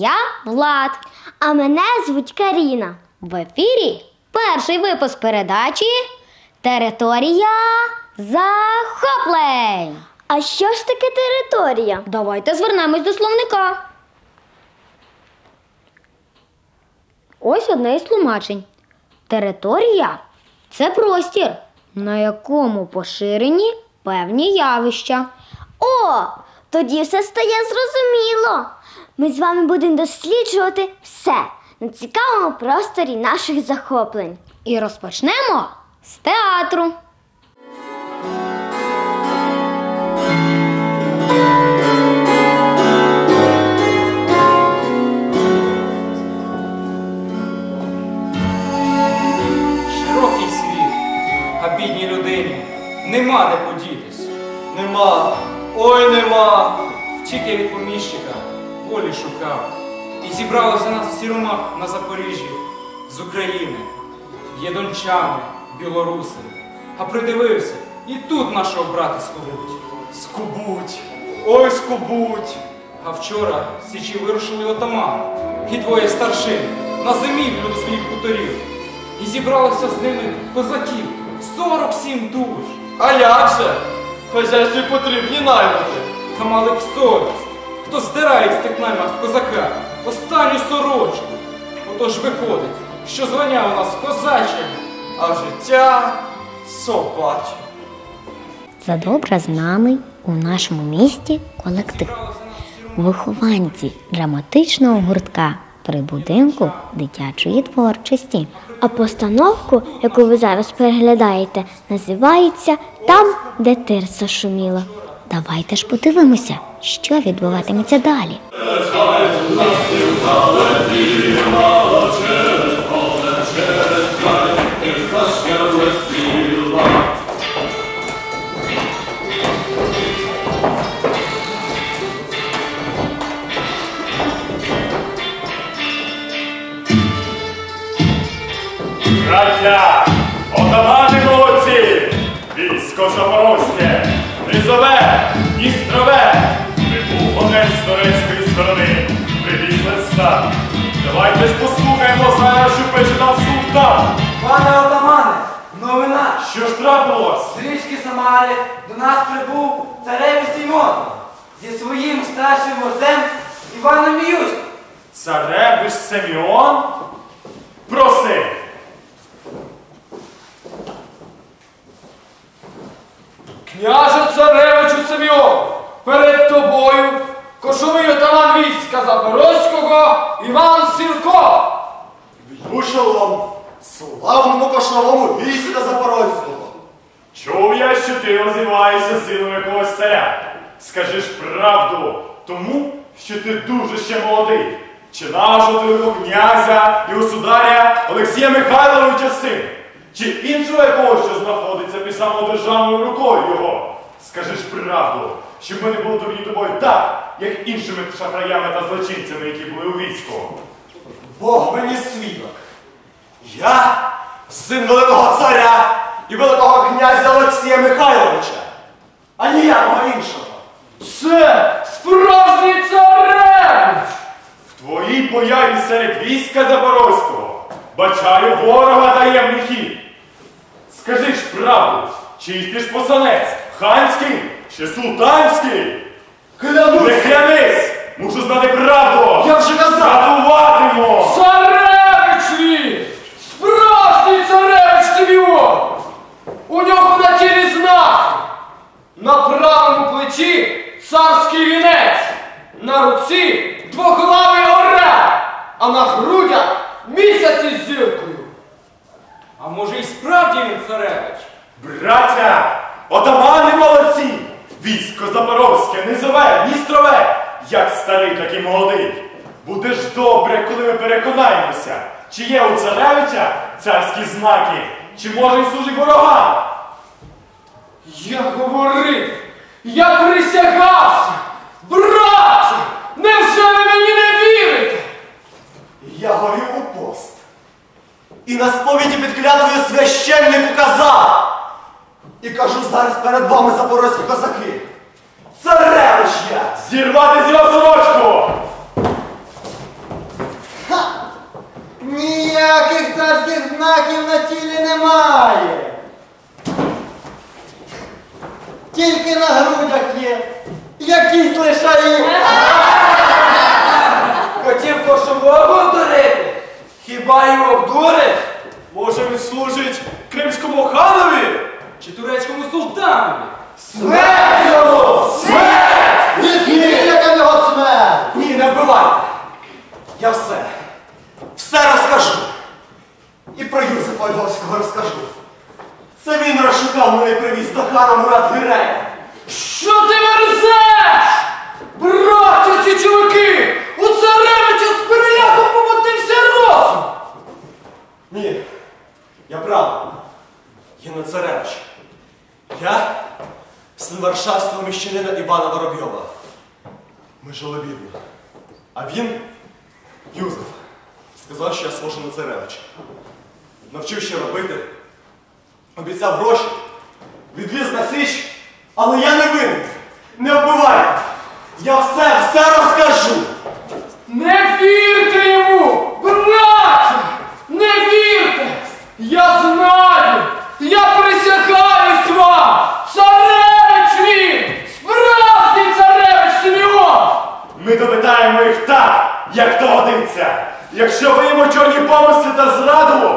Я Влад. А мене звуть Каріна. В ефірі перший випуск передачі Територія захоплень. А що ж таке територія? Давайте звернемось до словника. Ось одне із тлумачень. Територія це простір, на якому поширені певні явища. О, тоді все стає зрозуміло. Ми з вами будемо досліджувати все на цікавому просторі наших захоплень. І розпочнемо з театру. Є білоруси. А придивився, і тут нашого брата сховуть. Скубуть, ой скубуть. А вчора з січі вирушили отамани і двоє старшин на зимівлю до своїх хуторів. І зібралося з ними козаків 47 душ. А як же? Хазяйстві потрібні наймити. Та мали б совість, хто здирає з тих наймах козака, останню сорочку. Отож виходить, що звання у нас козаче. А життя собаче. Це добре знаний у нашому місті колектив. Вихованці драматичного гуртка при будинку дитячої творчості. А постановку, яку ви зараз переглядаєте, називається Там, де тирса шуміла. Давайте ж подивимося, що відбуватиметься далі. Давайте ж послухаємо зараз, що пише нам султан. Пане отамане, новина. Що ж трапилось? З річки Самари до нас прибув царевич Сімон зі своїм старшим вождем Іваном Міюшком. Царевич Семіон? Проси. Княже царевичу Семіон, перед тобою кошовий отаман війська Запорозького Іван. Б'ю шолом славному кошовому війська Запорозького. Чув я, що ти озиваєшся сином якогось царя. Скажи ж правду, тому що ти дуже ще молодий. Чи нашого твого князя і государя Олексія Михайловича син, чи іншого якого, що знаходиться під самодержавною рукою його. Скажи ж правду, щоб ми не були дурні тобою так, як іншими шахраями та злочинцями, які були у війську. Бог мені свідок. Я син великого царя і великого князя Олексія Михайловича, а ніякого іншого. Це справжній царевич! В твоїй появі серед війська Запорозького бачаю ворога таємний хід. Скажи ж правду, чий ти ж посанець, ханський чи султанський? Клянусь! Не клянись! Мушу знати правду! Я вже казав! Рятуватиму! Царевич він! Справжній царевич Сіміон! У нього на тілі знаки! На правому плечі царський вінець, на руці двоглавий орел, а на грудях місяць із зіркою. А може і справді він царевич? Браття! Отамани молодці! Військо Запорозьке, низове, Дністрове, як старий, так і молодий. Буде ж добре, коли ми переконаємося, чи є у царевича царські знаки, чи може й служить ворогам. Я говорив, я присягався! Браття! на сповіді під клятвою священнику казав. І кажу зараз перед вами запорозькі козаки. Царевич я! Зірвати з його сорочку! Ніяких царських знаків на тілі немає. Тільки на грудях є. Якісь лишаї. Хотів кошового обдурити? Хіба його обдурить? Служить кримському ханові? Чи турецькому султанові? Смерть йому! Смерть! Відкрий, яка його смерть! Ні, не вбивайте. Я все, все розкажу. І про Юзефа Львовського розкажу. Це він розшукав мене і привіз до хана Мурат Гирея. Що ти мерзеш? Браття січовики! У царевича з переляком помутився розум! Ні, я. Я не царевич. Я син варшавського міщанина Івана Воробйова. Ми жили бідно. А він, Юзеф, сказав, що я схожий на царевича. Навчив, що робити. Обіцяв гроші. Відвіз на січ, але я не винен. Не вбивайте. Я все, все розкажу. Не вірте йому! Браття! Не вірте! Я знаю! Я присягаюсь вам! Царевич він! Справжній царевич Симеон! Ми допитаємо їх так, як то годиться. Якщо виємо чорні помисли та зраду,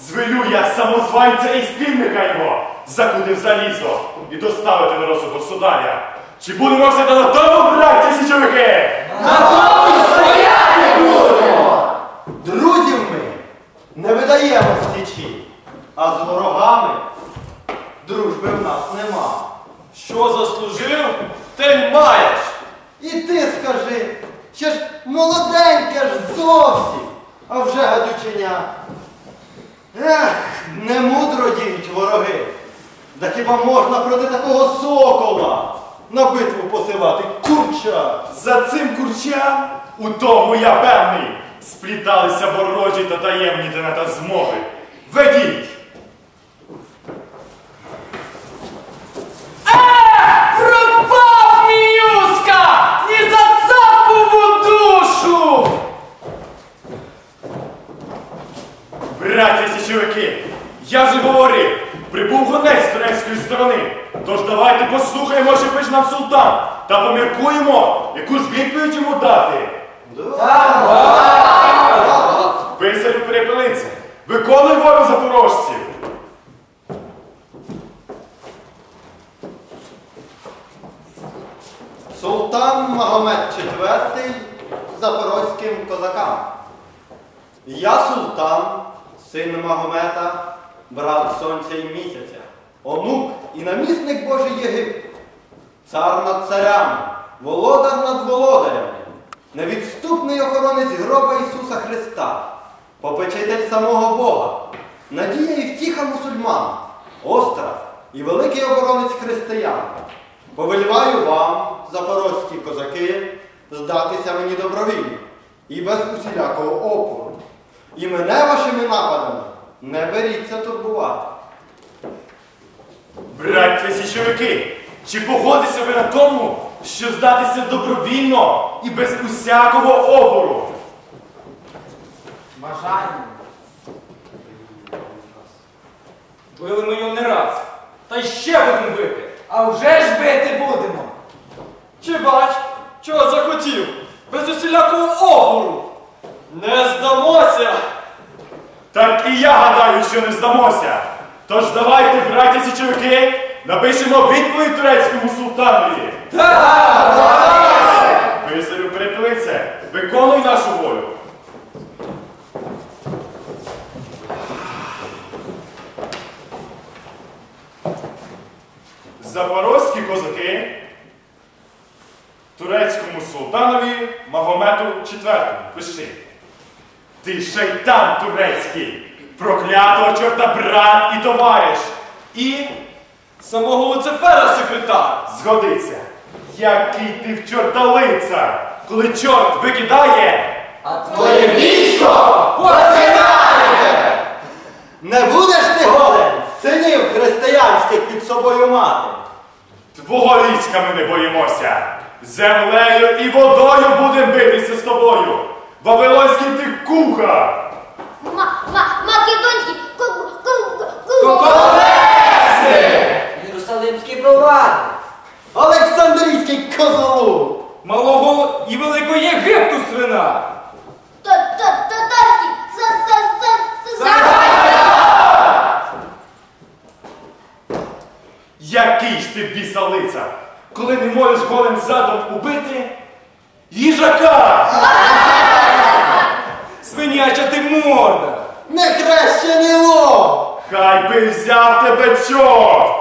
звелю я самозванця і спільника його закути в залізо і доставити на розсуд государя. Чи будемо все на тому, браття січовики? Друзів ми не видаємо в січі, а з ворогами дружби в нас нема. Що заслужив, те й маєш! І ти скажи, ще ж молоденьке ж зовсім, а вже гадюченя. Ех, не мудро діють вороги. Да хіба можна проти такого сокола на битву посилати курча? За цим курчам, у тому я певний, спліталися ворожі та таємні та змови. Ведіть! Пропав мій Юска! Ні за цапову душу! Браття січовики, я вже говорив, прибув гонець з турецької сторони. Тож давайте послухаємо, що пише нам султан, та поміркуємо, яку ж відповідь йому дати. Султан Магомед IV запорозьким козакам. Я султан, син Магомета, брат сонця і місяця, онук і намісник Божий Єгипту, цар над царями, володар над володарями, невідступний охоронець гроба Ісуса Христа, попечитель самого Бога, надія і втіха мусульман, острах і великий оборонець християн. Повеліваю вам, запорозькі козаки, здатися мені добровільно і без усілякого опору. І мене вашими нападами не беріться турбувати. Браття січовики, чи погодиться ви на тому, що здатися добровільно і без усякого опору? Бажання. Били ми його не раз. Та й ще будемо бити. А вже ж бити будемо. Чи бач, чого захотів? Без усілякого опору! Не здамося! Так і я гадаю, що не здамося. Тож давайте, браті січовики, напишемо відповідь турецькому султанові. Писарю перепелице, виконуй нашу волю. Запорозькі козаки турецькому султанові Магомету IV. Пиши. Ти шайтан турецький, проклятого чорта брат і товариш. І Самого Луцифера секретар! згодиться, який ти в чорта лицар, коли чорт викидає. а Твоє військо починає! Не будеш ти голем, синів християнських під собою мати. Твого війська ми не боїмося. Землею і водою будем битися з тобою. Вавилонський ти куха. Ма, ма, македонський Козолу! Малого і великого Єгипту свина! Який ж ти бісалиця, коли не можеш голим задом убити їжака! Свиняча ти морда! Не краще не ло! Хай би взяв тебе чорт!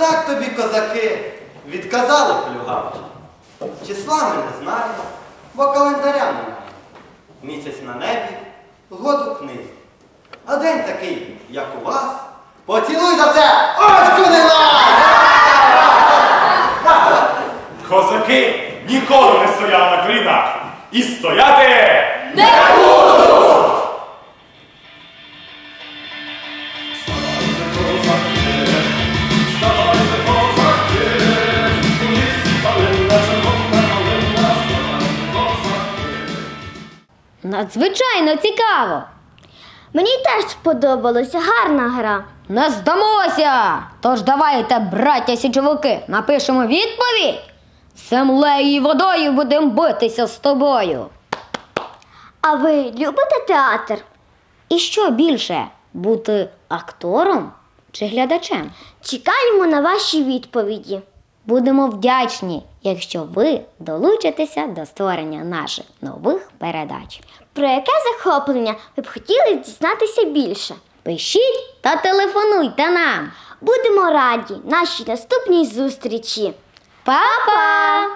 Отак тобі, козаки, відказали плюгавчі. Числа ми не знаємо, бо календаря немає. Місяць на небі, год у книзі. А день такий, як у вас. Поцілуй за це! Ось куди Козаки ніколи не стояли на колінах і стояти Надзвичайно цікаво. Мені теж сподобалася гарна гра. Не здамося. Тож давайте, браття січовики, напишемо відповідь. Землею і водою будемо битися з тобою. А ви любите театр? І що більше бути актором чи глядачем? Чекаємо на ваші відповіді. Будемо вдячні, якщо ви долучитеся до створення наших нових передач. Про яке захоплення ви б хотіли дізнатися більше? Пишіть та телефонуйте нам. Будемо раді нашій наступній зустрічі. Па-па!